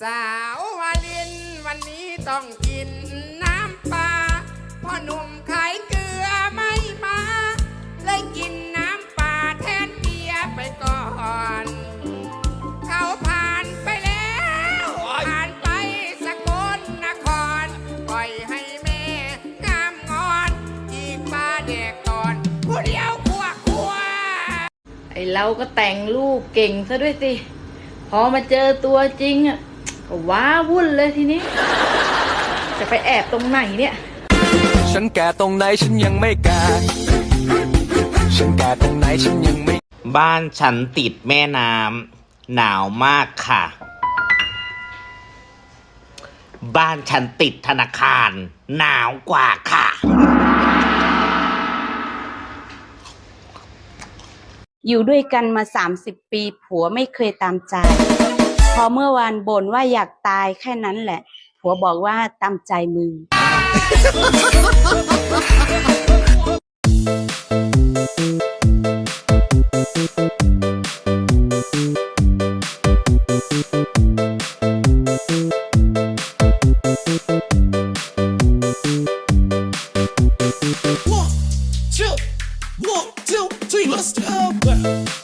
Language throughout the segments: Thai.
สาววาลินวันนี้ต้องกินน้ำปลาพ่อหนุ่มขายเกลือไม่มา เลยกินน้ำปลาแทนเบียร์ไปก่อน เขาผ่านไปแล้วผ่านไปสกลนคร ปล่อยให้แม่งามงอนอีกปลาเด็กก่อนผู้เดียวขัวขัวไอเราก็แต่งรูปเก่งซะด้วยสิ พอมาเจอตัวจริงอะ ก็ว้าวุ่นเลยทีนี้ จะไปแอบตรงไหนเนี่ย ฉันแก่ตรงไหนฉันยังไม่แก่ ฉันแก่ตรงไหนฉันยังไม่ บ้านฉันติดแม่น้ำหนาวมากค่ะ บ้านฉันติดธนาคาร หนาวกว่าค่ะ อยู่ด้วยกันมา 30 ปี ผัวไม่เคยตามใจ พอเมื่อวานบ่นว่าอยากตายแค่นั้นแหละ ผัวบอกว่าตามใจมึง One, two, one, two, three, let's go.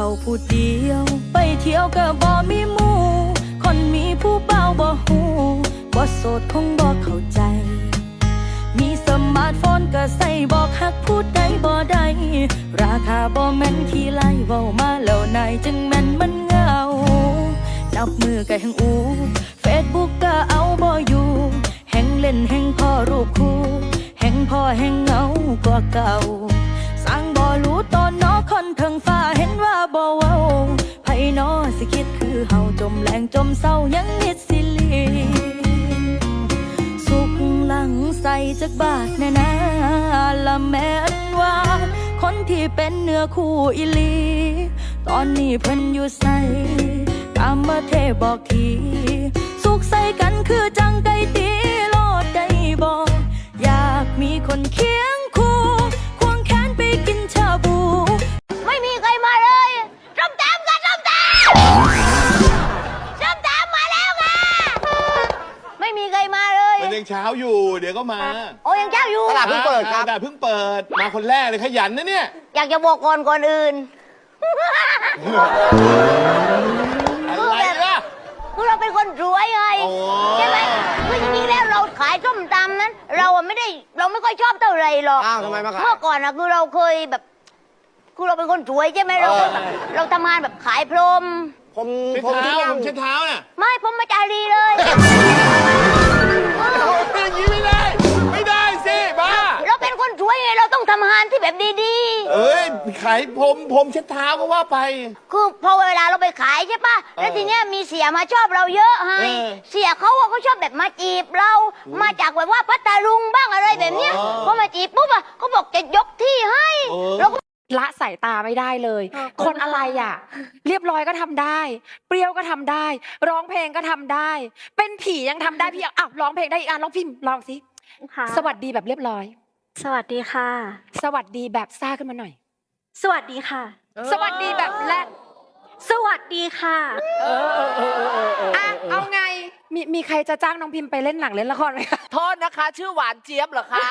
กินข้าผู้เดียว ไปเที่ยวก็บ่มีหมู่คนมีผู้เบาบ่หูบ่โสดคงบ่เข้าใจ มีสมาร์ทโฟนก็ใส่บอกฮักพูดได้บ่ได้ราคาบ่แม่นที่ไล่เว้ามาแล้วนายจึงแม่นมันเงานับมือก็แห่งอูเฟซบุ๊กก็เอาบ่อยู่แห่งเล่นแห่งพ่อรูปคู่แห่งพ่อแห่งเงากว่าเก่าสร้างบ่รู้ตอนนอคนเทิงฟ้า คือเฮาจมแรงจมเศร้ายังนิดสิลีสุขหลังใส่จากบาทแน่นาละแม่นว่า คนที่เป็นเนื้อคู่อิลี ตอนนี้เพิ่นอยู่ใส่กามมาเทบอกที สุขใส่กันคือจังไก่ตี อยู่ เดี๋ยวก็มาโอ้ยังเจ้าอยู่ ตลาดเพิ่งเปิดครับ ตลาดเพิ่งเปิด มาคนแรกเลยขยันนะเนี่ย อยากจะบอกก่อนก่อนอื่น อะไรล่ะ คือเราเป็นคนรวยไงโอ้ ใช่ไหมคือจริงๆแล้วเราขายส้มตำนั้น เราอะไม่ได้เราไม่ค่อยชอบเท่าไหรหรอก อ้าวทำไมมาขาย เมื่อก่อนอะคือเราเคยแบบ คือเราเป็นคนรวยใช่ไหมเราแบบเราทำงานแบบขายพรม ผมผมเช็ดทุกเท้าอย่างผมเช็ดเท้าน่ะ ไม่ผมมาจารีเลย แบบดีเอ้ยขายผมผมเช็ดเท้าก็ว่าไป ๆ คือพอเวลาเราไปขายใช่ปะแล้วทีเนี้ยมีเสียมาชอบเราเยอะไงเออเสียเขาอะเขาชอบแบบมาจีบเรา มาจากแบบว่าพัทลุงบ้างอะไรแบบเนี้ยอ๋อพอมาจีบปุ๊บอะเขาบอกจะยกที่ให้เออ เราก็ ละสายตาไม่ได้เลยคนอะไรอะ เรียบร้อยก็ทำได้ เปรี้ยวก็ทำได้ ร้องเพลงก็ทำได้ เป็นผียังทำได้พี่อะร้องเพลงได้อีกอะร้องพิมพ์ลองสิ ค่ะสวัสดีแบบเรียบร้อย สวัสดีค่ะ สวัสดีแบบซ่าขึ้นมาหน่อย สวัสดีค่ะ สวัสดีแบบแรดสวัสดีค่ะ อะเอาไง มีมีใครจะจ้างน้องพิมพ์ไปเล่นหนังเล่นละครไหมคะ โทษนะคะ ชื่อหวานเจี๊ยบเหรอคะ